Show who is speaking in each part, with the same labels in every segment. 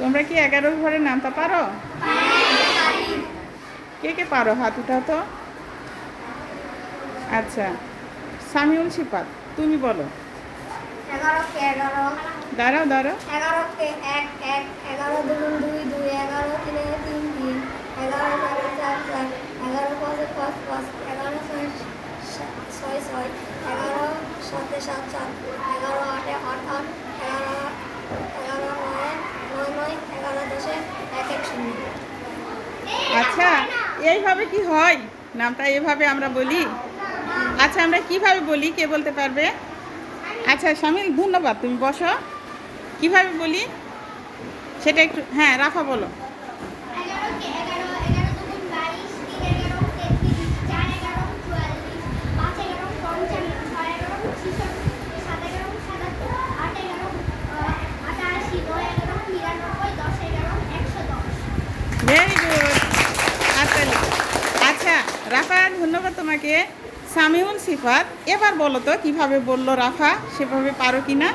Speaker 1: তোমরা কি এগারো ঘরে নামতে পারো? কে কে পারো? হাত উঠাও তো। আচ্ছা সামিউল সিপাত তুমি বলো। দাঁড়াও দাঁড়াও।
Speaker 2: এগারো সাতে, সাত সাত, এগারো, আটে আট আট, এগারো এগারো নয় নয় নয় এগারো দশে এক এক শূন্য
Speaker 1: আচ্ছা এইভাবে কি হয়? নামটা এভাবে আমরা বলি। আচ্ছা আমরা কীভাবে বলি? কে বলতে পারবে? আচ্ছা শামিল ধন্যবাদ। তুমি বসো। কীভাবে বলি? সেটা একটু হ্যাঁ রাফা বলো। ভেরি গুড আচ্ছা আচ্ছা রাফা ধন্যবাদ তোমাকে। সামিউল সিফাত এবার বলো তো কীভাবে বলল রাফা? সেভাবে পারো কি না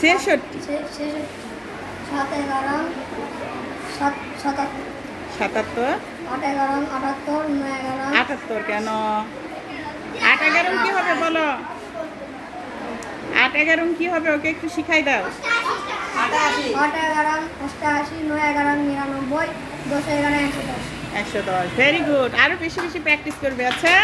Speaker 1: ছেষট্টি।
Speaker 2: সাতাত্তর। আটাত্তর
Speaker 1: কেন? আট এগারো কি হবে বলো? আট এগারো কি হবে? ওকে একটু শিখাই দাও।
Speaker 2: আট এগারো অষ্টাশি নয় এগারো নিরানব্বই দশ এগারো একশো দশ।
Speaker 1: একশো দশ। ভেরি গুড আরও বেশি বেশি প্র্যাকটিস করবে আচ্ছা?